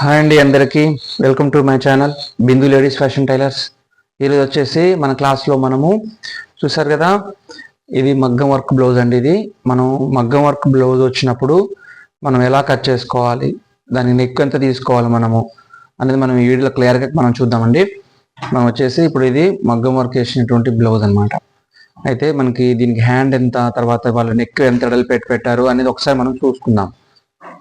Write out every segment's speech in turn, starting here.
Hi అండి అందరికీ. Welcome to my channel Bindu ladies fashion tailors ఈరోజు వచ్చేసి మన క్లాస్లో మనము చూసారు కదా ఇది మగ్గం వర్క్ బ్లౌజ్ అండి ఇది. మనం మగ్గం వర్క్ బ్లౌజ్ వచ్చినప్పుడు మనం ఎలా కట్ చేసుకోవాలి దాని నెక్ ఎంత తీసుకోవాలి మనము అనేది మనం ఈ వీడియోలో క్లియర్గా మనం చూద్దామండి. మనం వచ్చేసి ఇప్పుడు ఇది మగ్గం వర్క్ వేసినటువంటి బ్లౌజ్ అన్నమాట. అయితే మనకి దీనికి హ్యాండ్ ఎంత తర్వాత వాళ్ళు నెక్ ఎంత ఎడలు పెట్టి పెట్టారు అనేది ఒకసారి మనం చూసుకుందాం.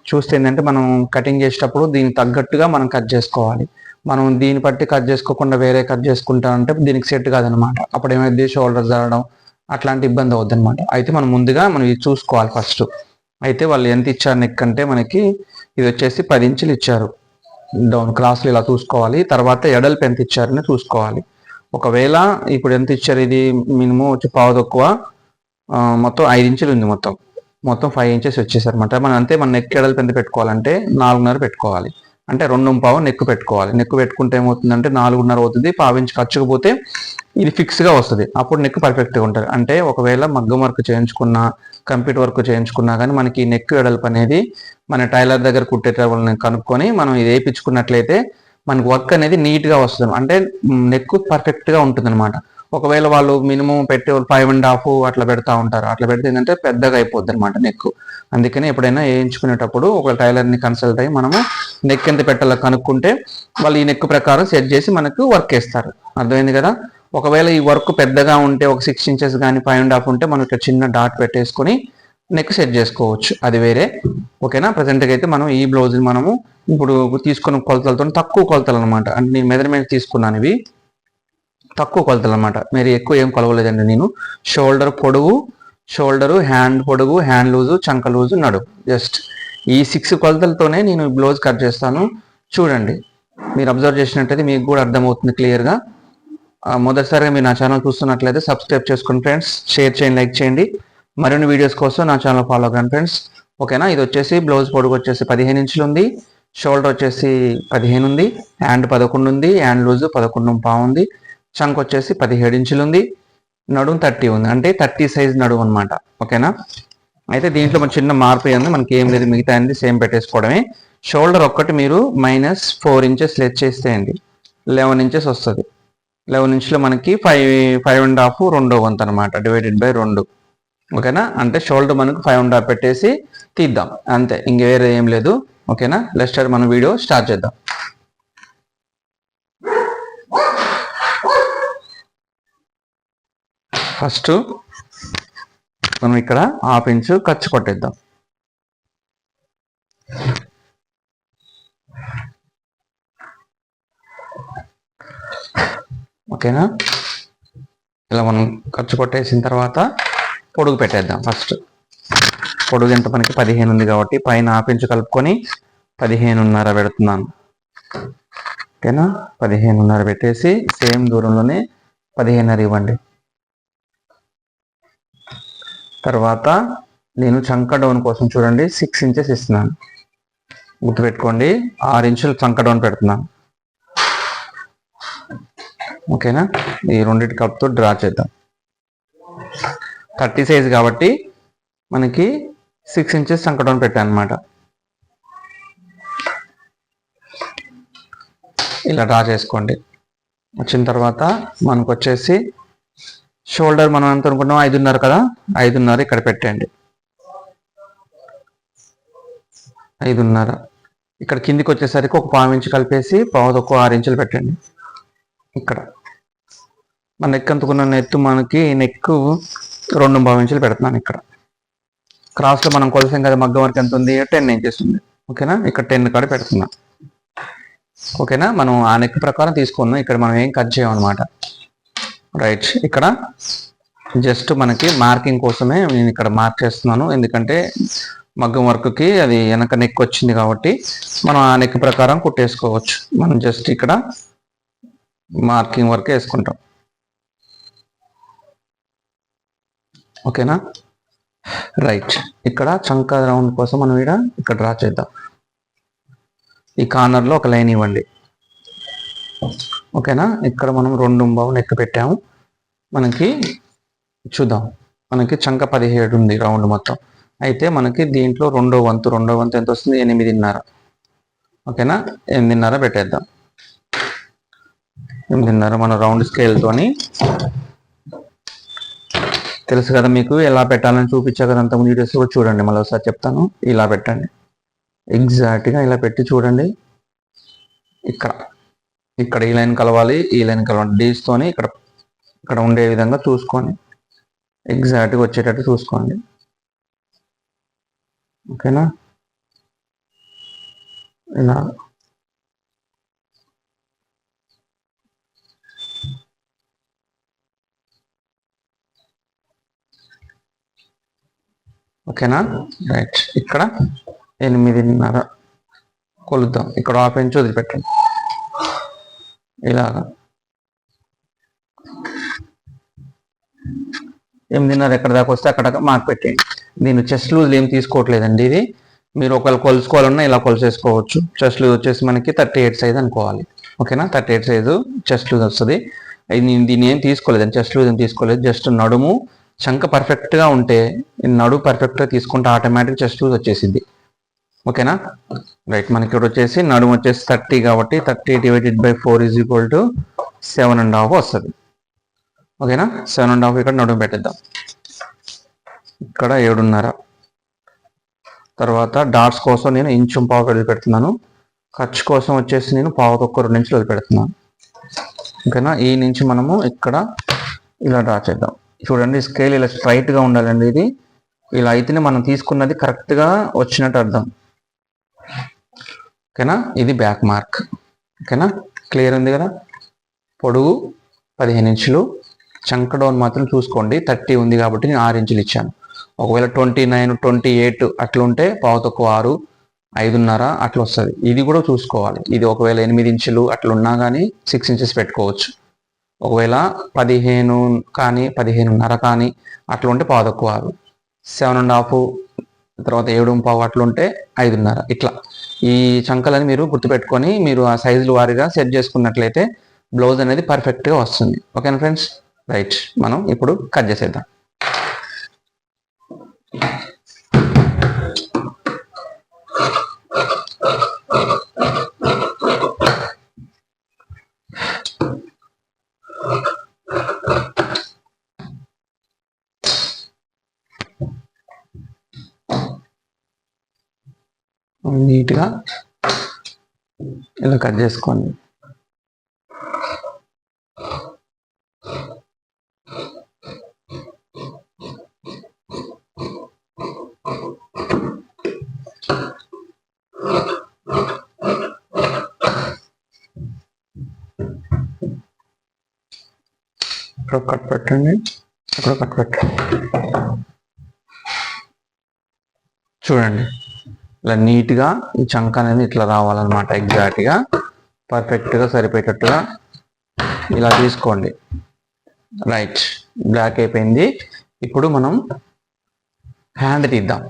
చూస్తే ఏంటంటే మనం కటింగ్ చేసేటప్పుడు దీనికి తగ్గట్టుగా మనం కట్ చేసుకోవాలి. మనం దీన్ని బట్టి కట్ చేసుకోకుండా వేరే కట్ చేసుకుంటామంటే దీనికి సెట్ కాదనమాట అప్పుడు ఏమైంది షోల్డర్ జరగడం అట్లాంటి ఇబ్బంది అవుద్ది అనమాట అయితే మనం ముందుగా మనం ఇది చూసుకోవాలి ఫస్ట్ అయితే వాళ్ళు ఎంత ఇచ్చారు నెక్ అంటే మనకి ఇది వచ్చేసి పది ఇంచులు ఇచ్చారు. డౌన్ క్రాస్లు ఇలా చూసుకోవాలి. తర్వాత ఎడల్పు ఎంత ఇచ్చారని చూసుకోవాలి. ఒకవేళ ఇప్పుడు ఎంత ఇచ్చారు? ఇది మినిమం వచ్చి పావు తక్కువ మొత్తం ఐదు ఇంచులు ఉంది మొత్తం. మొత్తం ఫైవ్ ఇంచెస్ వచ్చేసారు మనం అంతే మన నెక్ ఎడల్పు పెద్ద పెట్టుకోవాలంటే నాలుగున్నర పెట్టుకోవాలి. అంటే రెండు పావు నెక్ పెట్టుకోవాలి. నెక్ పెట్టుకుంటే ఏమవుతుందంటే నాలుగున్నర అవుతుంది. పావించి ఇంచు ఖర్చుకపోతే ఇది ఫిక్స్గా వస్తుంది. అప్పుడు నెక్ పర్ఫెక్ట్గా ఉంటుంది. అంటే ఒకవేళ మగ్గం వర్క్ చేయించుకున్నా కంప్యూటర్ వర్క్ చేయించుకున్నా కానీ మనకి నెక్ ఎడల్పు అనేది మన టైలర్ దగ్గర కుట్టేటోళ్ళని కనుక్కొని మనం ఇది వేయించుకున్నట్లయితే మనకి వర్క్ అనేది నీట్గా వస్తుంది. అంటే నెక్ పర్ఫెక్ట్గా ఉంటుంది అనమాట ఒకవేళ వాళ్ళు మినిమం పెట్టే ఫైవ్ అండ్ హాఫ్ అట్లా పెడతా ఉంటారు. అట్లా పెడితే ఏంటంటే పెద్దగా అయిపోద్ది అనమాట నెక్ అందుకని ఎప్పుడైనా వేయించుకునేటప్పుడు ఒక టైలర్ని కన్సల్ట్ అయ్యి మనము నెక్ ఎంత పెట్టాలో కనుక్కుంటే వాళ్ళు ఈ నెక్ ప్రకారం సెట్ చేసి మనకు వర్క్ వేస్తారు అర్థమైంది కదా? ఒకవేళ ఈ వర్క్ పెద్దగా ఉంటే ఒక సిక్స్ ఇంచెస్ కానీ ఫైవ్ అండ్ హాఫ్ ఉంటే మనం చిన్న డాట్ పెట్టేసుకొని నెక్ సెట్ చేసుకోవచ్చు. అది వేరే. ఓకేనా? ప్రజెంట్గా అయితే మనం ఈ బ్లౌజ్ మనము ఇప్పుడు తీసుకున్న కొలతలతో తక్కువ కొలతలు అనమాట అంటే నేను మెజర్మెంట్ తీసుకున్నాను ఇవి. తక్కువ కొలతలు అనమాట మీరు ఎక్కువ ఏం కొలవలేదండి నేను. షోల్డర్ పొడవు షోల్డరు హ్యాండ్ పొడవు హ్యాండ్ లూజు చంక లూజు నడు. జస్ట్ ఈ సిక్స్ కొలతలతోనే నేను బ్లౌజ్ కట్ చేస్తాను. చూడండి మీరు అబ్జర్వ్ చేసినట్టయితే మీకు కూడా అర్థమవుతుంది క్లియర్గా మొదటిసారిగా మీరు నా ఛానల్ చూస్తున్నట్లయితే సబ్స్క్రైబ్ చేసుకోండి ఫ్రెండ్స్ షేర్ చేయండి లైక్ చేయండి. మరిన్ని వీడియోస్ కోసం నా ఛానల్ ఫాలో కండి ఫ్రెండ్స్ ఓకేనా ఇది వచ్చేసి బ్లౌజ్ పొడుగు వచ్చేసి పదిహేను ఇంచులు ఉంది. షోల్డర్ వచ్చేసి పదిహేను ఉంది. హ్యాండ్ పదకొండు ఉంది. హ్యాండ్ లూజ్ పదకొండు పావు ఉంది. చంక్ వచ్చేసి పదిహేడు ఇంచులు ఉంది. నడుము థర్టీ ఉంది. అంటే థర్టీ సైజ్ నడుము అనమాట ఓకేనా? అయితే దీంట్లో మన చిన్న మార్పు ఉంది మనకి ఏం లేదు. మిగతా అనేది సేమ్ పెట్టేసుకోవడమే. షోల్డర్ ఒక్కటి మీరు మైనస్ ఫోర్ ఇంచెస్ లెస్ చేస్తేయండి లెవెన్ ఇంచెస్ వస్తుంది. లెవెన్ ఇంచ్లో మనకి ఫైవ్ ఫైవ్ అండ్ హాఫ్ రెండో వంతు అనమాట డివైడెడ్ బై రెండు. ఓకేనా? అంటే షోల్డర్ మనకు ఫైవ్ అండ్ హాఫ్ పెట్టేసి తీద్దాం. అంతే. ఇంక వేరే ఏం లేదు. ఓకేనా? లెస్టర్ మనం వీడియో స్టార్ట్ చేద్దాం. ఫస్ట్ మనం ఇక్కడ హాఫ్ ఇంచు ఖర్చు కొట్టేద్దాం. ఓకేనా? ఇలా మనం ఖర్చు కొట్టేసిన తర్వాత పొడుగు పెట్టేద్దాం ఫస్ట్. పొడుగు ఎంత? మనకి పదిహేను ఉంది కాబట్టి పైన ఆపించు కలుపుకొని పదిహేనున్నర పెడుతున్నాను. ఓకేనా? పదిహేనున్నర పెట్టేసి సేమ్ దూరంలోనే పదిహేనున్నర ఇవ్వండి. తర్వాత నేను చంక డౌన్ కోసం చూడండి సిక్స్ ఇంచెస్ ఇస్తున్నాను. గుర్తుపెట్టుకోండి ఆరు ఇంచులు చంక డౌన్ పెడుతున్నాను. ఓకేనా? ఈ రెండింటి కప్తో డ్రా చేద్దాం. థర్టీ సైజ్ కాబట్టి మనకి సిక్స్ ఇంచెస్ చంక డౌన్ పెట్టాను అనమాట ఇలా డ్రా చేసుకోండి. వచ్చిన తర్వాత మనకు వచ్చేసి షోల్డర్ మనం ఎంత అనుకున్నాం ఐదున్నర కదా? ఐదున్నర ఇక్కడ పెట్టండి. ఐదున్నర. ఇక్కడ కిందికి వచ్చేసరికి ఒక పావు ఇంచు కలిపేసి పావు ఒక ఆరు ఇంచులు పెట్టండి. ఇక్కడ. మన నెక్ అంతుకున్న ఎత్తు మనకి నెక్ రెండు పావు ఇంచులు పెడుతున్నాను ఇక్కడ. క్రాస్లో మనం కొలిసాం కదా మగ్గం వరకు ఎంత ఉంది? టెన్ ఇంచెస్ ఉంది. ఓకేనా? ఇక్కడ టెన్ కాడ పెడుతున్నా. ఓకేనా? మనం ఆ నెక్ ప్రకారం తీసుకున్నాం ఇక్కడ మనం ఏం కట్ చేయమన్నమాట. రైట్ ఇక్కడ జస్ట్ మనకి మార్కింగ్ కోసమే నేను ఇక్కడ మార్క్ చేస్తున్నాను. ఎందుకంటే మగ్గం వర్క్కి అది వెనక నెక్ వచ్చింది కాబట్టి మనం ఆ నెక్ ప్రకారం కుట్టేసుకోవచ్చు. మనం జస్ట్ ఇక్కడ మార్కింగ్ వర్క్ వేసుకుంటాం. ఓకేనా రైట్ ఇక్కడ చంక రౌండ్ కోసం మనం ఇక్కడ ఇక్కడ డ్రా చేద్దాం. ఈ కార్నర్లో ఒక లైన్ ఇవ్వండి. ఓకేనా? ఇక్కడ మనం రెండు బావు నెక్ పెట్టాము మనకి చూద్దాం. మనకి చంక పదిహేడు ఉంది రౌండ్ మొత్తం. అయితే మనకి దీంట్లో రెండో వంతు రెండో వంతు ఎంత వస్తుంది? ఎనిమిదిన్నర. ఓకేనా? ఎనిమిదిన్నర పెట్టేద్దాం. ఎనిమిదిన్నర మన రౌండ్ స్కేల్తోని. తెలుసు కదా మీకు ఎలా పెట్టాలని చూపించా కదా అంత వీడియోస్ కూడా చూడండి. మళ్ళీ ఒకసారి చెప్తాను. ఇలా పెట్టండి. ఎగ్జాక్ట్గా ఇలా పెట్టి చూడండి. ఇక్కడ. ఇక్కడ ఈ లైన్ కలవాలి ఈ లైన్ కలవాలి. డీస్తోని ఇక్కడ ఇక్కడ ఉండే విధంగా చూసుకొని ఎగ్జాక్ట్గా వచ్చేటట్టు చూసుకోండి. ఓకేనా? ఇలా. ఓకేనా? రైట్ ఇక్కడ ఎనిమిదిన్నర. కొలుద్దాం. ఇక్కడ హాఫ్ ఇంచ్ వదిలిపెట్టండి. ఇలాగా. ఎనిమిదిన్నర ఎక్కడ దాకా వస్తే అక్కడ మార్క్ పెట్టేయండి. నేను చెస్ట్ లూజ్ ఏం తీసుకోవట్లేదండి ఇది. మీరు ఒకవేళ కొలుసుకోవాలన్నా ఇలా కొలిసేసుకోవచ్చు. చెస్ట్ లూజ్ వచ్చేసి మనకి థర్టీ ఎయిట్ సైజ్ అనుకోవాలి. ఓకేనా thirty eight size chest loose వస్తుంది. నేను దీన్ని ఏం తీసుకోలేదండి. చెస్ట్ లూజ్ ఏం తీసుకోలేదు. జస్ట్ నడుము చంక పర్ఫెక్ట్గా ఉంటే నడు నడుము పర్ఫెక్ట్గా తీసుకుంటే ఆటోమేటిక్ చెస్ట్ లూజ్ వచ్చేసింది. ఓకేనా? రైట్ మనకి ఇక్కడ వచ్చేసి నడుము వచ్చేసి థర్టీ కాబట్టి thirty divided by four is equal to seven and half వస్తుంది. ఓకేనా? సెవెన్ అండ్ హాఫ్ ఇక్కడ నడుము పెట్టేద్దాం. ఇక్కడ ఏడున్నర. తర్వాత డాట్స్ కోసం నేను ఇంచు పావు వదిలిపెడుతున్నాను. ఖర్చు కోసం వచ్చేసి నేను పావు తక్కువ రెండు నుంచి వదిలిపెడుతున్నాను. ఓకేనా? ఈ నుంచి మనము ఇక్కడ ఇలా డ్రా చేద్దాం. చూడండి స్కేల్ ఇలా స్ట్రైట్గా ఉండాలండి ఇది. ఇలా అయితేనే మనం తీసుకున్నది కరెక్ట్గా వచ్చినట్టు అర్థం. ఓకేనా? ఇది బ్యాక్ మార్క్. ఓకేనా? క్లియర్ ఉంది కదా? పొడుగు పదిహేను ఇంచులు. చంక డౌన్ మాత్రం చూసుకోండి. థర్టీ ఉంది కాబట్టి నేను ఆరు ఇంచులు ఇచ్చాను. ఒకవేళ ట్వంటీ నైన్ ట్వంటీ ఎయిట్ అట్లుంటే పావు తక్కువ ఆరు ఐదున్నర అట్లా వస్తుంది ఇది కూడా చూసుకోవాలి. ఇది ఒకవేళ ఎనిమిది ఇంచులు అట్లున్నా కానీ సిక్స్ ఇంచెస్ పెట్టుకోవచ్చు. ఒకవేళ పదిహేను కానీ పదిహేనున్నర కానీ అట్లా ఉంటే పావు తక్కువ ఆరు. సెవెన్ అండ్ హాఫ్ తర్వాత ఏడు పావు అట్లుంటే ఉంటే ఐదున్నర. ఇట్లా. ఈ చంకలని మీరు గుర్తుపెట్టుకొని మీరు ఆ సైజులు వారిగా సెట్ చేసుకున్నట్లయితే బ్లౌజ్ అనేది పర్ఫెక్ట్గా వస్తుంది. ఓకేనా ఫ్రెండ్స్ రైట్ మనం ఇప్పుడు కట్ చేసేద్దాం. నీట్గా ఇలా కట్ చేసుకోండి. ఇక్కడ కట్ పెట్టండి. అక్కడ కట్ పెట్టండి. చూడండి. ఇలా నీట్గా ఈ చంక అనేది ఇట్లా రావాలన్నమాట ఎగ్జాక్ట్గా పర్ఫెక్ట్గా సరిపోయేటట్టుగా ఇలా తీసుకోండి. రైట్ బ్లాక్ అయిపోయింది. ఇప్పుడు మనం హ్యాండ్ తీద్దాం.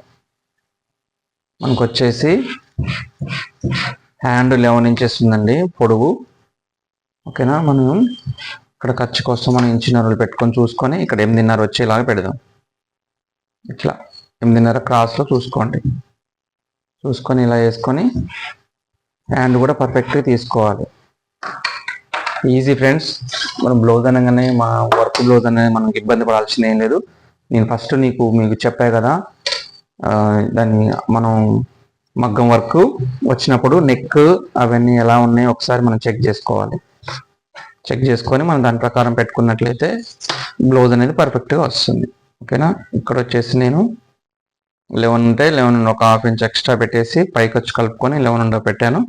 మనకు వచ్చేసి హ్యాండ్ లెవెన్ ఇంచెస్ ఉందండి పొడవు ఓకేనా? మనం ఇక్కడ ఖర్చు కోసం మనం ఇంచినర్లు పెట్టుకొని చూసుకొని ఇక్కడ ఎనిమిదిన్నర వచ్చేలాగా పెడదాం. ఇట్లా ఎనిమిదిన్నర క్రాస్లో చూసుకోండి. చూసుకొని ఇలా వేసుకొని హ్యాండ్ కూడా పర్ఫెక్ట్గా తీసుకోవాలి. ఈజీ ఫ్రెండ్స్ మనం బ్లౌజ్ అనగానే మా వర్క్ బ్లౌజ్ అనేది మనకి ఇబ్బంది పడాల్సింది ఏం లేదు. నేను ఫస్ట్ నీకు మీకు చెప్పా కదా దాన్ని మనం మగ్గం వర్క్ వచ్చినప్పుడు నెక్ అవన్నీ ఎలా ఉన్నాయో ఒకసారి మనం చెక్ చేసుకోవాలి. చెక్ చేసుకొని మనం దాని ప్రకారం పెట్టుకున్నట్లయితే బ్లౌజ్ అనేది పర్ఫెక్ట్గా వస్తుంది. ఓకేనా? ఇక్కడ వచ్చేసి నేను లెవెన్ ఉంటే లెవెన్ ఒక హాఫ్ ఇంచ్ ఎక్స్ట్రా పెట్టేసి పైకి వచ్చి కలుపుకొని లెవెన్ ఉండ పెట్టాను.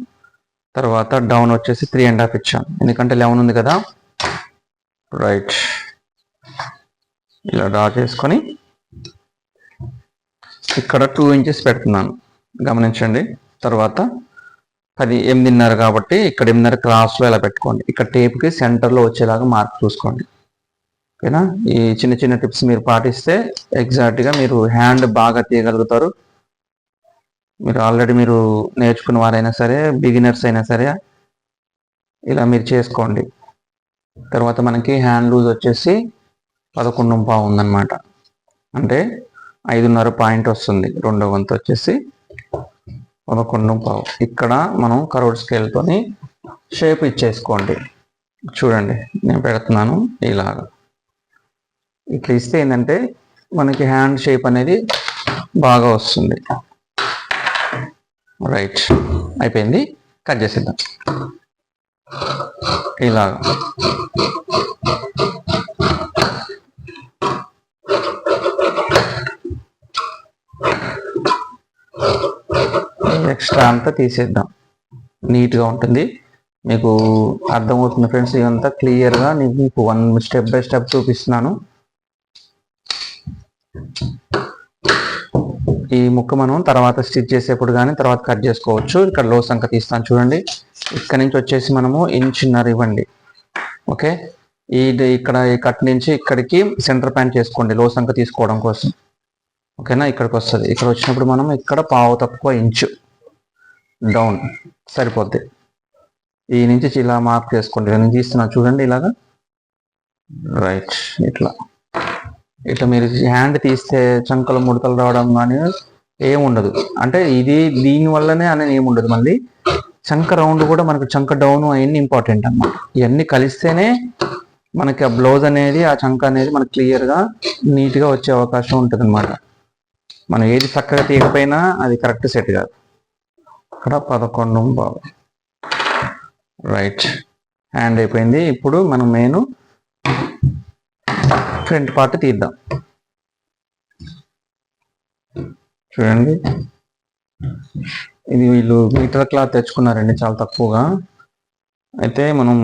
తర్వాత డౌన్ వచ్చేసి త్రీ అండ్ హాఫ్ ఇచ్చాను. ఎందుకంటే లెవెన్ ఉంది కదా. రైట్. ఇలా డ్రా చేసుకొని ఇక్కడ టూ ఇంచెస్ పెడుతున్నాను. గమనించండి. తర్వాత పది ఎనిమిదిన్నర కాబట్టి ఇక్కడ ఎనిమిదిన్నర క్రాస్లో ఇలా పెట్టుకోండి. ఇక్కడ టేప్కి సెంటర్లో వచ్చేలాగా మార్క్ చూసుకోండి. ఓకేనా? ఈ చిన్న చిన్న టిప్స్ మీరు పాటిస్తే ఎగ్జాక్ట్గా మీరు హ్యాండ్ బాగా తీయగలుగుతారు. మీరు ఆల్రెడీ మీరు నేర్చుకున్న వారైనా సరే బిగినర్స్ అయినా సరే ఇలా మీరు చేసుకోండి. తర్వాత మనకి హ్యాండ్ లూజ్ వచ్చేసి పదకొండు పావు ఉందన్నమాట అంటే ఐదున్నర పాయింట్ వస్తుంది. రెండో వంతు వచ్చేసి పదకొండు పావు. ఇక్కడ మనం కరోడ్ స్కేల్తోని షేప్ ఇచ్చేసుకోండి. చూడండి నేను పెడుతున్నాను ఇలాగా. ఇట్లా ఇస్తే ఏంటంటే మనకి హ్యాండ్ షేప్ అనేది బాగా వస్తుంది. రైట్. అయిపోయింది. కట్ చేసేద్దాం. ఇలాగా. ఎక్స్ట్రా అంతా తీసేద్దాం. నీట్గా ఉంటుంది. మీకు అర్థమవుతుంది ఫ్రెండ్స్ ఇదంతా క్లియర్గా. నేను మీకు వన్ స్టెప్ బై స్టెప్ చూపిస్తున్నాను. ఈ ముక్క మనం తర్వాత స్టిచ్ చేసేప్పుడు కానీ తర్వాత కట్ చేసుకోవచ్చు. ఇక్కడ లో సంఖ్య తీస్తాను చూడండి. ఇక్కడ నుంచి వచ్చేసి మనము ఇంచున్నర ఇవ్వండి. ఓకే ఈ ఇక్కడ ఈ కట్ నుంచి ఇక్కడికి సెంటర్ ప్యాంట్ చేసుకోండి. లో సంఖ్య తీసుకోవడం కోసం. ఓకేనా ఇక్కడికి వస్తుంది. ఇక్కడ వచ్చినప్పుడు మనం ఇక్కడ పావు తక్కువ ఇంచు డౌన్ సరిపోద్ది. ఈ నుంచి ఇలా మార్క్ చేసుకోండి. నేను తీస్తున్నా చూడండి ఇలాగా. రైట్ ఇట్లా. ఇట్లా మీరు హ్యాండ్ తీస్తే చంకలు ముడతలు రావడం కానీ ఏముండదు. అంటే ఇది దీని వల్లనే అనేది ఏముండదు. మళ్ళీ చంక రౌండ్ కూడా మనకు చంక డౌన్ అవన్నీ ఇంపార్టెంట్ అన్నమాట. ఇవన్నీ కలిస్తేనే మనకి ఆ బ్లౌజ్ అనేది ఆ చంక అనేది మనకి క్లియర్గా నీట్గా వచ్చే అవకాశం ఉంటుంది అనమాట మనం ఏది చక్కగా తీయకపోయినా అది కరెక్ట్ సెట్ కాదు. ఇక్కడ పదకొండు బాబు రైట్ హ్యాండ్ అయిపోయింది. ఇప్పుడు మనం మెయిన్ ఫ్రంట్ పార్ట్ తీద్దాం. చూడండి. ఇది వీళ్ళు మీటర్ క్లాత్ తెచ్చుకున్నారండి చాలా తక్కువగా. అయితే మనం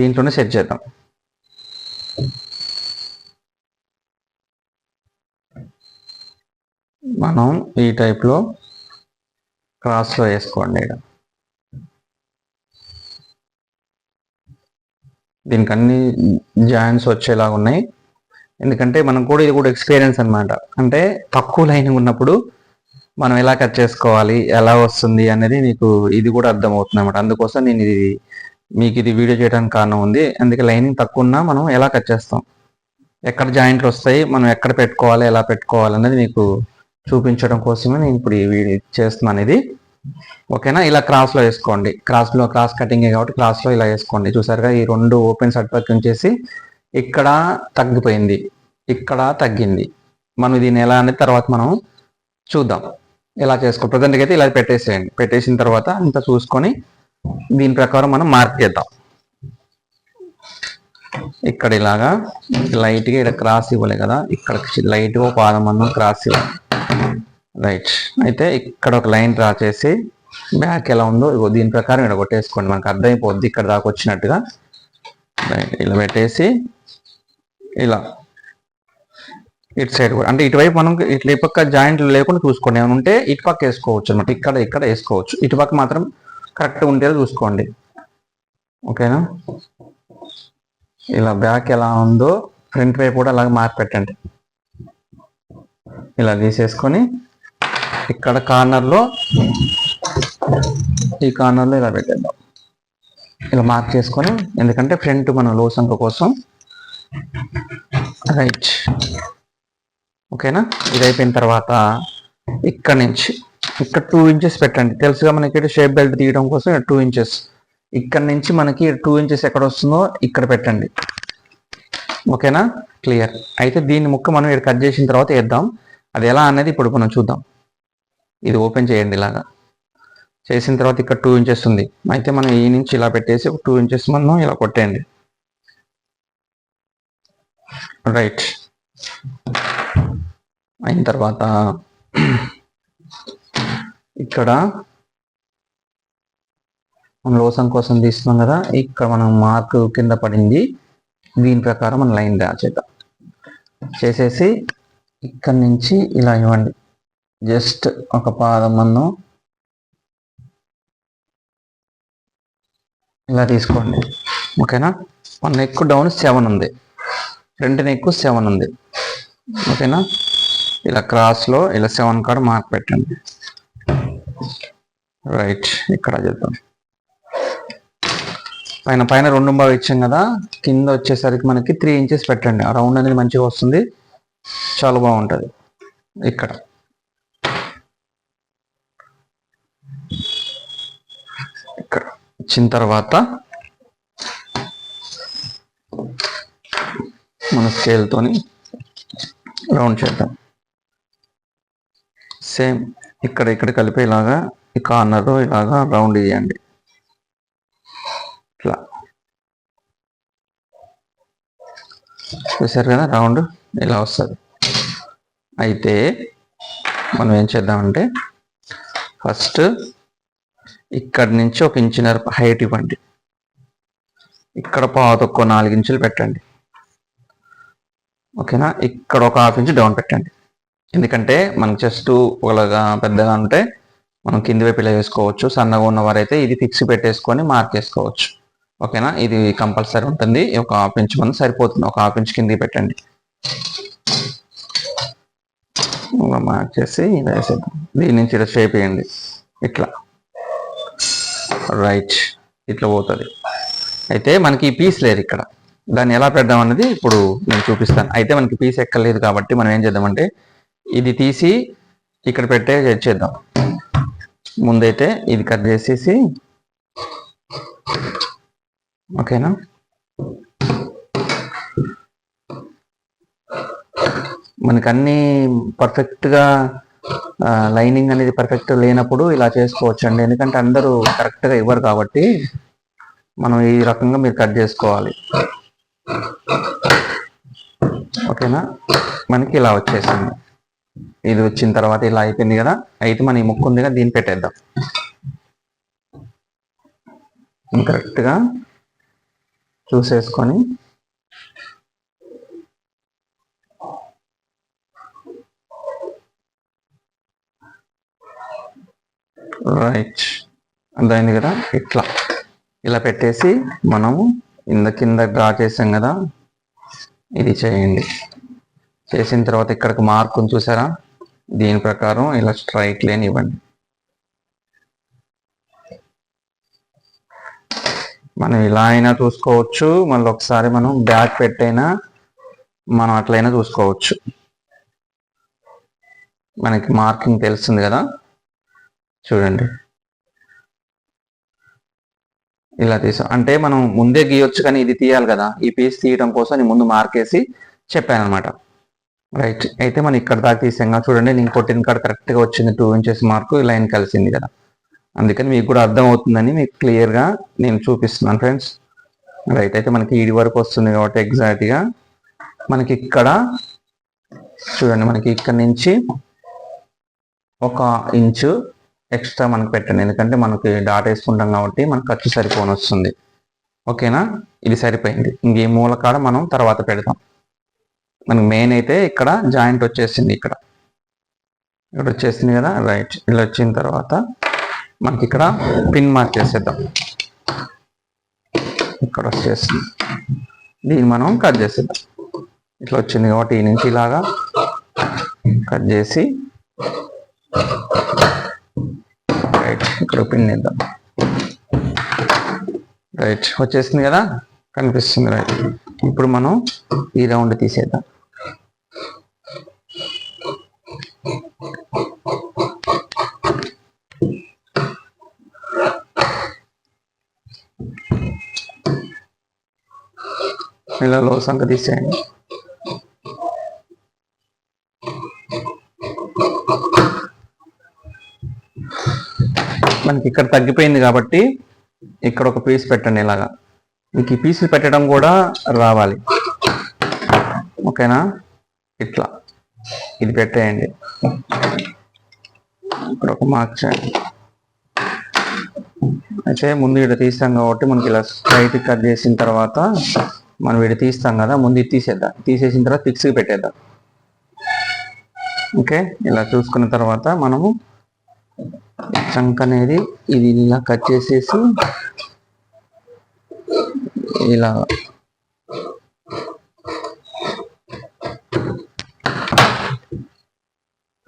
దీంట్లోనే సెట్ చేద్దాం. మనం ఈ టైప్లో క్రాస్లో వేసుకోండి ఇక్కడ. దీనికి అన్ని జాయింట్స్ వచ్చేలాగా ఉన్నాయి. ఎందుకంటే మనం కూడా ఇది కూడా ఎక్స్పీరియన్స్ అనమాట అంటే తక్కువ లైన్ ఉన్నప్పుడు మనం ఎలా కట్ చేసుకోవాలి ఎలా వస్తుంది అనేది మీకు ఇది కూడా అర్థమవుతుంది అనమాట అందుకోసం నేను ఇది మీకు ఇది వీడియో చేయడానికి కారణం ఉంది. అందుకే లైనింగ్ తక్కువ ఉన్నా మనం ఎలా కట్ చేస్తాం? ఎక్కడ జాయింట్లు వస్తాయి మనం ఎక్కడ పెట్టుకోవాలి ఎలా పెట్టుకోవాలి అనేది మీకు చూపించడం కోసమే నేను ఇప్పుడు ఈ వీడియో చేస్తున్నాను ఇది. ఓకేనా? ఇలా క్రాస్లో వేసుకోండి. క్రాస్లో క్రాస్ కటింగ్ కాబట్టి క్రాస్లో ఇలా వేసుకోండి. చూసారుగా ఈ రెండు ఓపెన్ సైడ్ పక్క ఉంచేసి ఇక్కడ తగ్గిపోయింది. ఇక్కడ తగ్గింది. మనం దీన్ని ఎలా అనేది తర్వాత మనం చూద్దాం. ఎలా చేసుకో ప్రజెంట్కి అయితే ఇలా పెట్టేసేయండి. పెట్టేసిన తర్వాత అంత చూసుకొని దీని ప్రకారం మనం మార్క్ చేద్దాం. ఇక్కడ ఇలాగా లైట్గా ఇక్కడ క్రాస్ ఇవ్వలే కదా. ఇక్కడ లైట్గా పాదం మనం క్రాస్ ఇవ్వాలి. రైట్ అయితే ఇక్కడ ఒక లైన్ డ్రా చేసి బ్యాక్ ఎలా ఉందో ఇగో దీని ప్రకారం ఇక్కడ కొట్టేసుకోండి. మనకు అర్థమైపోద్ది ఇక్కడ దాకా వచ్చినట్టుగా. రైట్ ఇలా పెట్టేసి ఇలా ఇటు సైడ్ కూడా. అంటే ఇటువైపు మనం ఇట్లా ఈ పక్క జాయింట్లు లేకుండా చూసుకోండి. ఏమైనా ఉంటే ఇటు పక్క వేసుకోవచ్చు అనమాట ఇక్కడ ఇక్కడ వేసుకోవచ్చు. ఇటు పక్క మాత్రం కరెక్ట్ ఉండేది చూసుకోండి. ఓకేనా? ఇలా బ్యాక్ ఎలా ఉందో ఫ్రంట్ వైపు కూడా అలాగే మార్క్ పెట్టండి. ఇలా తీసేసుకొని ఇక్కడ కార్నర్లో ఈ కార్నర్లో ఇలా పెట్టేద్దాం. ఇలా మార్క్ చేసుకొని ఎందుకంటే ఫ్రంట్ మన లోసంక కోసం రైట్ ఓకేనా ఇది అయిపోయిన తర్వాత ఇక్కడ నుంచి ఇక్కడ టూ ఇంచెస్ పెట్టండి. తెలుసుగా మనకి షేప్ బెల్ట్ తీయడం కోసం టూ ఇంచెస్ ఇక్కడ నుంచి మనకి టూ ఇంచెస్ ఎక్కడ వస్తుందో ఇక్కడ పెట్టండి. ఓకేనా క్లియర్ అయితే దీన్ని ముక్క మనం ఇక్కడ కట్ చేసిన తర్వాత వేద్దాం. అది ఎలా అనేది ఇప్పుడు మనం చూద్దాం. ఇది ఓపెన్ చేయండి ఇలాగా. చేసిన తర్వాత ఇక్కడ టూ ఇంచెస్ ఉంది. అయితే మనం ఈ నుంచి ఇలా పెట్టేసి ఒక టూ ఇంచెస్ మనం ఇలా కొట్టేయండి. రైట్. అయిన తర్వాత ఇక్కడ మనం లోసం కోసం తీస్తున్నాం కదా ఇక్కడ మనం మార్క్ కింద పడింది. దీని ప్రకారం మనం లైన్ డ్రా చేద్దాం. చేసేసి ఇక్కడ నుంచి ఇలా ఇవ్వండి. జస్ట్ ఒక పాదమన్ను ఇలా తీసుకోండి. ఓకేనా? వన్ నెక్ డౌన్ సెవెన్ ఉంది. ఫ్రంట్ నెక్ సెవెన్ ఉంది. ఓకేనా? ఇలా క్రాస్లో ఇలా సెవెన్ కాడ మార్క్ పెట్టండి. రైట్ ఇక్కడ చేద్దాం. పైన పైన రెండు బాగా ఇచ్చాం కదా. కింద వచ్చేసరికి మనకి త్రీ ఇంచెస్ పెట్టండి. ఆ రౌండ్ అనేది మంచిగా వస్తుంది. చాలా బాగుంటుంది. ఇక్కడ. ఇచ్చిన తర్వాత మన స్కేల్తోని రౌండ్ చేద్దాం. సేమ్ ఇక్కడ ఇక్కడ కలిపేలాగా ఈ కార్నర్ ఇలాగా రౌండ్ ఇవ్వండి ఇట్లా. చూసారు కదా రౌండ్ ఇలా వస్తుంది? అయితే మనం ఏం చేద్దామంటే ఫస్ట్ ఇక్కడ నుంచి ఒక ఇంచున్నర హైట్ ఇవ్వండి. ఇక్కడ పావు నాలుగు ఇంచులు పెట్టండి. ఓకేనా? ఇక్కడ ఒక హాఫ్ ఇంచ్ డౌన్ పెట్టండి. ఎందుకంటే మనకి చెస్ట్ ఒకలాగా పెద్దగా ఉంటే మనం కింది వైపు ఇలా వేసుకోవచ్చు. సన్నగా ఉన్నవారైతే ఇది ఫిక్స్ పెట్టేసుకొని మార్క్ చేసుకోవచ్చు. ఓకేనా? ఇది కంపల్సరీ ఉంటుంది. ఒక హాఫ్ ఇంచ్ మంది సరిపోతుంది. ఒక హాఫ్ ఇంచ్ కిందికి పెట్టండి. మార్క్ చేసి ఇలా వేసేద్దాం. దీని నుంచి ఇలా షేప్ వేయండి. ఇట్లా. రైట్ ఇట్లా పోతుంది. అయితే మనకి ఈ పీస్ లేదు ఇక్కడ. దాన్ని ఎలా పెడదాం అనేది ఇప్పుడు నేను చూపిస్తాను. అయితే మనకి పీస్ ఎక్కర్లేదు కాబట్టి మనం ఏం చేద్దామంటే ఇది తీసి ఇక్కడ పెట్టే చేద్దాం. ముందైతే ఇది కట్ చేసేసి ఓకేనా? మనకి అన్ని పర్ఫెక్ట్గా లైనింగ్ అనేది పర్ఫెక్ట్ లేనప్పుడు ఇలా చేసుకోవచ్చు అండి ఎందుకంటే అందరూ కరెక్ట్గా ఇవ్వరు కాబట్టి మనం ఈ రకంగా మీరు కట్ చేసుకోవాలి. ఓకేనా? మనకి ఇలా వచ్చేసింది. ఇది వచ్చిన తర్వాత ఇలా అయిపోయింది కదా? అయితే మన ఈ ముక్కు ఉంది కదా దీన్ని పెట్టేద్దాం. కరెక్ట్గా చూసేసుకొని రైట్ అర్థమైంది కదా? ఇట్లా. ఇలా పెట్టేసి మనము ఇంద కింద డ్రా చేసాం కదా? ఇది చేయండి. చేసిన తర్వాత ఇక్కడికి మార్కుని చూసారా? దీని ప్రకారం ఇలా స్ట్రైట్ లేని ఇవ్వండి. మనం ఇలా అయినా చూసుకోవచ్చు. మళ్ళీ ఒకసారి మనం బ్యాక్ పెట్టైనా మనం అట్లయినా చూసుకోవచ్చు. మనకి మార్కింగ్ తెలుస్తుంది కదా? చూడండి. ఇలా తీసాం అంటే మనం ముందే గీయొచ్చు కానీ ఇది తీయాలి కదా. ఈ పీస్ తీయడం కోసం నేను ముందు మార్కేసి చెప్పాను అనమాట రైట్ అయితే మనం ఇక్కడ దాకా తీసాం కదా. చూడండి నేను కొట్టిన కాడ కరెక్ట్గా వచ్చింది. టూ ఇంచెస్ మార్కు ఈ లైన్ కలిసింది కదా. అందుకని మీకు కూడా అర్థం అవుతుందని మీకు క్లియర్గా నేను చూపిస్తున్నాను ఫ్రెండ్స్ రైట్ అయితే మనకి ఈడి వరకు వస్తుంది కాబట్టి ఎగ్జాక్ట్గా మనకి ఇక్కడ చూడండి మనకి ఇక్కడ నుంచి ఒక ఇంచు ఎక్స్ట్రా మనకు పెట్టండి. ఎందుకంటే మనకి డాట్ వేసుకుంటాం కాబట్టి మనకు ఖర్చు సరిపోని వస్తుంది. ఓకేనా? ఇది సరిపోయింది. ఇంకే మూలకాడ మనం తర్వాత పెడతాం మనకి మెయిన్ అయితే ఇక్కడ జాయింట్ వచ్చేసింది ఇక్కడ. ఇక్కడ వచ్చేసింది కదా? రైట్ ఇలా వచ్చిన తర్వాత మనకి ఇక్కడ పిన్ మార్క్ చేసేద్దాం. ఇక్కడ వచ్చేసింది. దీన్ని మనం కట్ చేసేద్దాం. ఇట్లా వచ్చింది కాబట్టి ఈ నుంచి ఇలాగా కట్ చేసి రైట్ ఇక్కడ పిన్ ఇద్దాం రైట్ వచ్చేసింది కదా? కనిపిస్తుంది రైట్ ఇప్పుడు మనం ఈ రౌండ్ తీసేద్దాం. ఇలా లో సంఖ తీసేయండి. మనకి ఇక్కడ తగ్గిపోయింది కాబట్టి ఇక్కడ ఒక పీస్ పెట్టండి ఇలాగా. మీకు ఈ పీసులు పెట్టడం కూడా రావాలి. ఓకేనా? ఇట్లా. ఇది పెట్టేయండి. ఇక్కడ ఒక మార్క్ చేయండి. అయితే ముందు ఇక్కడ తీస్తాం కాబట్టి మనకి ఇలా స్ట్రైట్ కట్ చేసిన తర్వాత మనం వీడి తీస్తాం కదా ముందు ఇది తీసేద్దాం. తీసేసిన తర్వాత ఫిక్స్గా పెట్టేద్దాం. ఓకే? ఇలా చూసుకున్న తర్వాత మనము చంక్ అనేది ఇది ఇలా కట్ చేసేసి ఇలా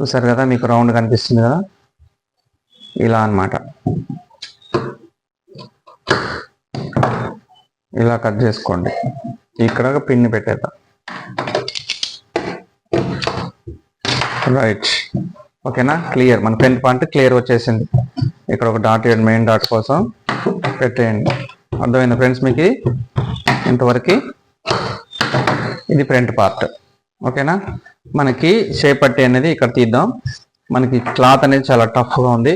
చూసారు కదా మీకు రౌండ్ కనిపిస్తుంది కదా? ఇలా అన్నమాట. ఇలా కట్ చేసుకోండి. ఇక్కడ పిన్ని పెట్టేద్దాం. రైట్ ఓకేనా? క్లియర్. మన పెన్ పాయింట్ క్లియర్ వచ్చేసింది. ఇక్కడ ఒక డాట్ మెయిన్ డాట్ కోసం పెట్టేయండి. అర్థమైంది ఫ్రెండ్స్ మీకు? ఇంతవరకు ఇది ఫ్రంట్ పార్ట్. ఓకేనా? మనకి షేప్ పట్టి అనేది ఇక్కడ తీద్దాం. మనకి క్లాత్ అనేది చాలా టఫ్గా ఉంది.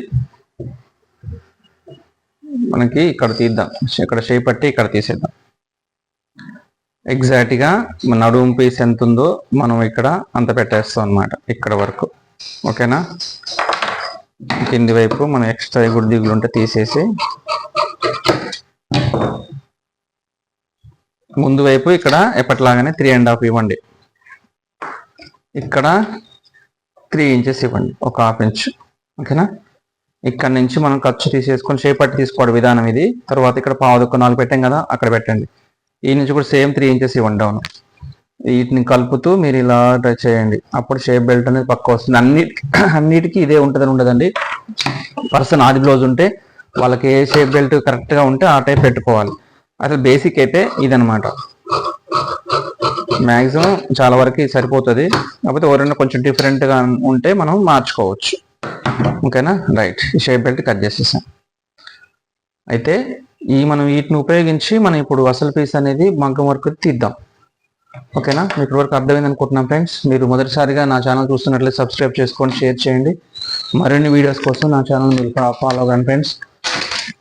మనకి ఇక్కడ తీద్దాం. ఇక్కడ షేప్ పట్టి ఇక్కడ తీసేద్దాం. ఎగ్జాక్ట్గా నడుము పీస్ ఎంత ఉందో మనం ఇక్కడ అంత పెట్టేస్తాం అనమాట ఇక్కడ వరకు. ఓకేనా? కింది వైపు మనం ఎక్స్ట్రా ఎగుడు దిగులు ఉంటే తీసేసి. ముందు వైపు ఇక్కడ ఎప్పటిలాగానే త్రీ అండ్ హాఫ్ ఇవ్వండి. ఇక్కడ త్రీ ఇంచెస్ ఇవ్వండి ఒక హాఫ్ ఇంచ్ ఓకేనా? ఇక్కడ నుంచి మనం ఖర్చు తీసేసుకొని షేప్ పట్టి తీసుకోవడం విధానం ఇది. తర్వాత ఇక్కడ పావుదొక్క నాలుగు పెట్టాం కదా అక్కడ పెట్టండి. ఈ నుంచి కూడా సేమ్ త్రీ ఇంచెస్ ఇవ్వండి అవును. వీటిని కలుపుతూ మీరు ఇలా ట్రై చేయండి. అప్పుడు షేప్ బెల్ట్ అనేది పక్క వస్తుంది. అన్ని అన్నిటికీ ఇదే ఉంటుందని ఉండదండి. పర్సన్ ఆది బ్లౌజ్ ఉంటే వాళ్ళకి ఏ షేప్ బెల్ట్ కరెక్ట్గా ఉంటే ఆ టైప్ పెట్టుకోవాలి. అసలు బేసిక్ అయితే ఇదనమాట మ్యాక్సిమం చాలా వరకు సరిపోతుంది. కాకపోతే ఎవరైనా కొంచెం డిఫరెంట్గా ఉంటే మనం మార్చుకోవచ్చు. ఓకేనా? రైట్. ఈ షేప్ బెల్ట్ కట్ చేసేసాం. అయితే ఈ మనం వీటిని ఉపయోగించి మనం ఇప్పుడు అసలు పీస్ అనేది మగ్గం వర్క్ తీద్దాం. ఓకేనా? మీకు వరకు అర్థమైంది అనుకుంటున్నాం ఫ్రెండ్స్. మీరు మొదటిసారిగా నా ఛానల్ చూస్తున్నట్లయితే సబ్స్క్రైబ్ చేసుకొని షేర్ చేయండి. మరిన్ని వీడియోస్ కోసం నా ఛానల్ మీరు ఫాలో కానీ ఫ్రెండ్స్.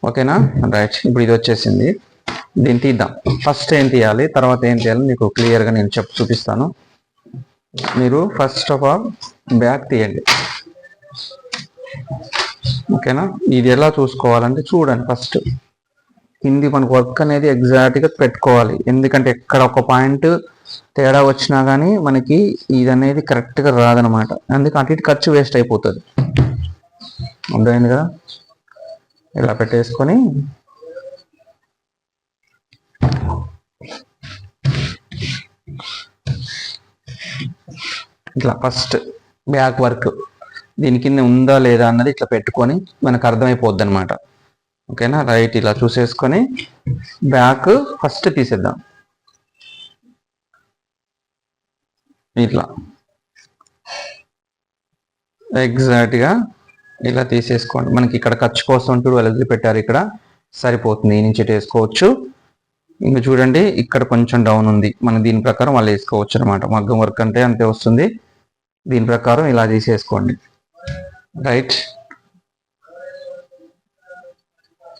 ఓకేనా? రైట్. ఇప్పుడు ఇది వచ్చేసింది. దీన్ని తీద్దాం. ఫస్ట్ ఏం తీయాలి? తర్వాత ఏం తీయాలి? మీకు క్లియర్గా నేను చెప్పు చూపిస్తాను. మీరు ఫస్ట్ ఆఫ్ ఆల్ బ్యాక్ తీయండి. ఓకేనా? ఇది ఎలా చూసుకోవాలంటే చూడండి ఫస్ట్. కింది మనకు వర్క్ అనేది ఎగ్జాక్ట్గా పెట్టుకోవాలి. ఎందుకంటే ఎక్కడ ఒక పాయింట్ తేడా వచ్చినా కానీ మనకి ఇది అనేది కరెక్ట్గా రాదనమాట. అందుకే అటు ఇటు ఖర్చు వేస్ట్ అయిపోతుంది. అర్థమైంది కదా? ఇలా పెట్టేసుకొని ఇట్లా ఫస్ట్ బ్యాక్ వర్క్ దీని కింద ఉందా లేదా అన్నది ఇట్లా పెట్టుకొని మనకు అర్థమైపోద్ది అనమాట ఓకేనా? రైట్ ఇలా చూసేసుకొని బ్యాక్ ఫస్ట్ తీసేద్దాం. ఇట్లా. ఎగ్జాక్ట్గా ఇలా తీసేసుకోండి. మనకి ఇక్కడ ఖర్చు కోసం అంటూ వెలది పెట్టారు ఇక్కడ. సరిపోతుంది. ఈ నుంచి వేసుకోవచ్చు. ఇంకా చూడండి ఇక్కడ కొంచెం డౌన్ ఉంది. మనం దీని ప్రకారం వాళ్ళు వేసుకోవచ్చు అనమాట మగ్గం వర్క్ అంటే అంతే వస్తుంది. దీని ప్రకారం ఇలా తీసేసుకోండి. రైట్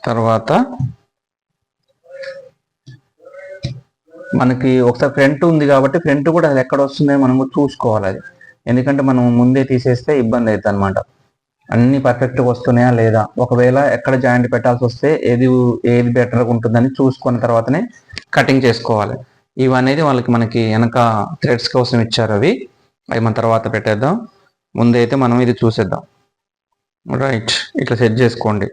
తర్వాత మనకి ఒకసారి ఫ్రంట్ ఉంది కాబట్టి ఫ్రంట్ కూడా అది ఎక్కడ వస్తుందో మనం కూడా చూసుకోవాలి అది. ఎందుకంటే మనం ముందే తీసేస్తే ఇబ్బంది అవుతుంది అనమాట అన్ని పర్ఫెక్ట్గా వస్తున్నాయా లేదా? ఒకవేళ ఎక్కడ జాయింట్ పెట్టాల్సి వస్తే ఏది ఏది బెటర్గా ఉంటుందని చూసుకున్న తర్వాతనే కటింగ్ చేసుకోవాలి. ఇవి అనేది వాళ్ళకి మనకి వెనక థ్రెడ్స్ కోసం ఇచ్చారు అవి. అవి మన తర్వాత పెట్టేద్దాం. ముందైతే మనం ఇది చూసేద్దాం. రైట్ ఇట్లా సెట్ చేసుకోండి.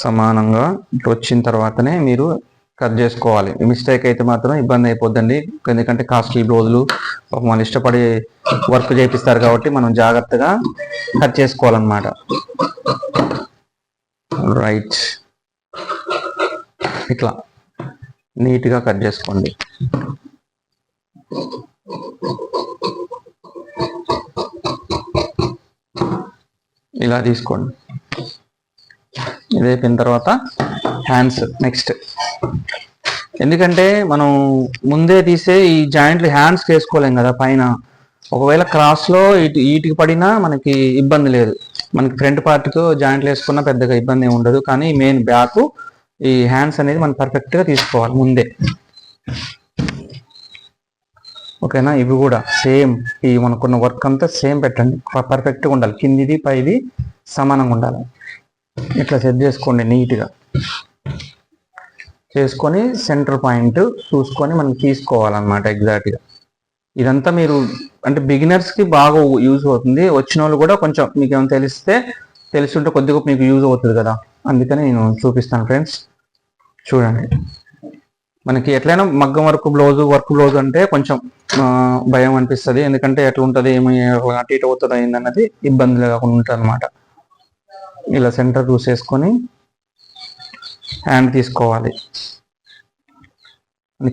సమానంగా ఇట్లా వచ్చిన తర్వాతనే మీరు కట్ చేసుకోవాలి. మిస్టేక్ అయితే మాత్రం ఇబ్బంది అయిపోద్దండి. ఎందుకంటే కాస్ట్లీ బ్లౌజులు వాళ్ళు ఇష్టపడి వర్క్ చేపిస్తారు కాబట్టి మనం జాగ్రత్తగా కట్ చేసుకోవాలన్నమాట. రైట్ ఇట్లా నీట్గా కట్ చేసుకోండి. ఇలా తీసుకోండి. ఇది అయిపోయిన తర్వాత హ్యాండ్స్ నెక్స్ట్. ఎందుకంటే మనం ముందే తీసే ఈ జాయింట్లు హ్యాండ్స్ వేసుకోలేం కదా పైన. ఒకవేళ క్రాస్లో ఇటు ఈటికి పడినా మనకి ఇబ్బంది లేదు. మనకి ఫ్రంట్ పార్ట్కు జాయింట్లు వేసుకున్నా పెద్దగా ఇబ్బంది ఉండదు. కానీ మెయిన్ బ్యాక్ ఈ హ్యాండ్స్ అనేది మనం పర్ఫెక్ట్గా తీసుకోవాలి ముందే. ఓకేనా? ఇవి కూడా సేమ్ ఈ మనకున్న వర్క్ అంతా సేమ్ పెట్టండి. పర్ఫెక్ట్గా ఉండాలి. కిందిది పైది సమానంగా ఉండాలి. ఇట్లా సెట్ చేసుకోండి నీట్గా. చేసుకొని సెంటర్ పాయింట్ చూసుకొని మనం తీసుకోవాలన్నమాట ఎగ్జాక్ట్గా ఇదంతా మీరు అంటే బిగినర్స్కి బాగా యూజ్ అవుతుంది. వచ్చిన వాళ్ళు కూడా కొంచెం మీకు ఏమైనా తెలిస్తే తెలుసుంటే కొద్దిగా మీకు యూజ్ అవుతుంది కదా. అందుకని నేను చూపిస్తాను ఫ్రెండ్స్ చూడండి. మనకి ఎట్లయినా మగ్గం వర్క్ బ్లౌజ్ వర్క్ బ్లౌజ్ అంటే కొంచెం భయం అనిపిస్తుంది. ఎందుకంటే ఎట్లా ఉంటుంది ఏమి అటు ఇటు అవుతుంది అయిందన్నది ఇబ్బంది లేకుండా ఉంటుంది అనమాట ఇలా సెంటర్ చూసేసుకొని హ్యాండ్ తీసుకోవాలి.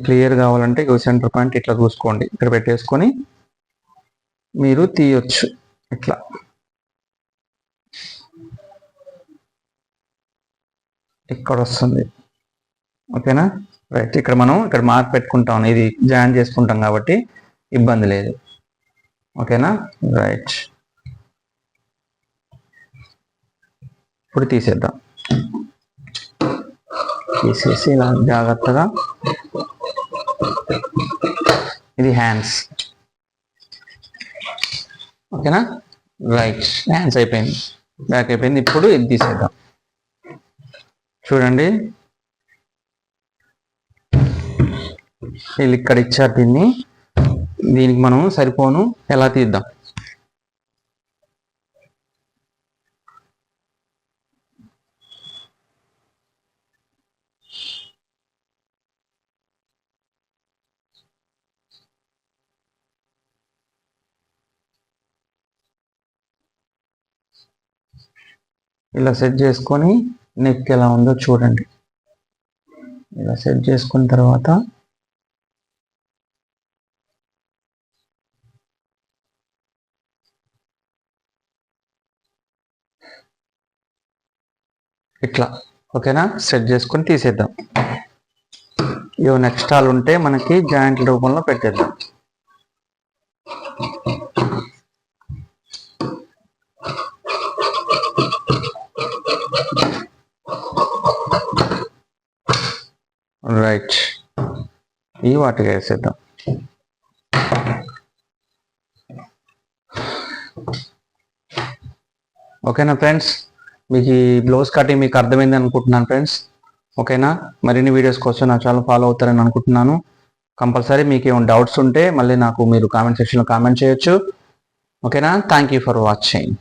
క్లియర్ కావాలంటే సెంటర్ పాయింట్ ఇట్లా చూసుకోండి. ఇక్కడ పెట్టేసుకొని మీరు తీయొచ్చు. ఇట్లా. ఇక్కడ వస్తుంది. ఓకేనా? రైట్. ఇక్కడ మనం ఇక్కడ మార్క్ పెట్టుకుంటాం. ఇది జాయిన్ చేసుకుంటాం కాబట్టి ఇబ్బంది లేదు. ఓకేనా? రైట్. ఇప్పుడు తీసేద్దాం. తీసేసి ఇలా జాగ్రత్తగా ఇది హ్యాండ్స్ ఓకేనా? రైట్ హ్యాండ్స్ అయిపోయింది. బ్యాక్ అయిపోయింది. ఇప్పుడు ఇది తీసేద్దాం. చూడండి. వీళ్ళు ఇక్కడ ఇచ్చారు దీన్ని. దీనికి మనం సరిపోను. ఎలా తీద్దాం? ఇలా సెట్ చేసుకొని నెక్ ఎలా ఉందో చూడండి. ఇలా సెట్ చేసుకున్న తర్వాత ఇట్లా ఓకేనా? సెట్ చేసుకొని తీసేద్దాం. ఇగో నెక్స్ట్ హాల్ ఉంటే మనకి జాయింట్ రూపంలో పెట్టేద్దాం. ఈ వాటికి వేసేద్దాం. ఓకేనా ఫ్రెండ్స్? మీకు ఈ బ్లౌజ్ కటింగ్ మీకు అర్థమైంది అనుకుంటున్నాను ఫ్రెండ్స్. ఓకేనా? మరిన్ని వీడియోస్ కోసం నా ఛానల్ ఫాలో అవుతారని అనుకుంటున్నాను. కంపల్సరీ మీకు ఏమైనా డౌట్స్ ఉంటే మళ్ళీ నాకు మీరు కామెంట్ సెక్షన్లో కామెంట్ చేయొచ్చు. ఓకేనా? Thank you for watching.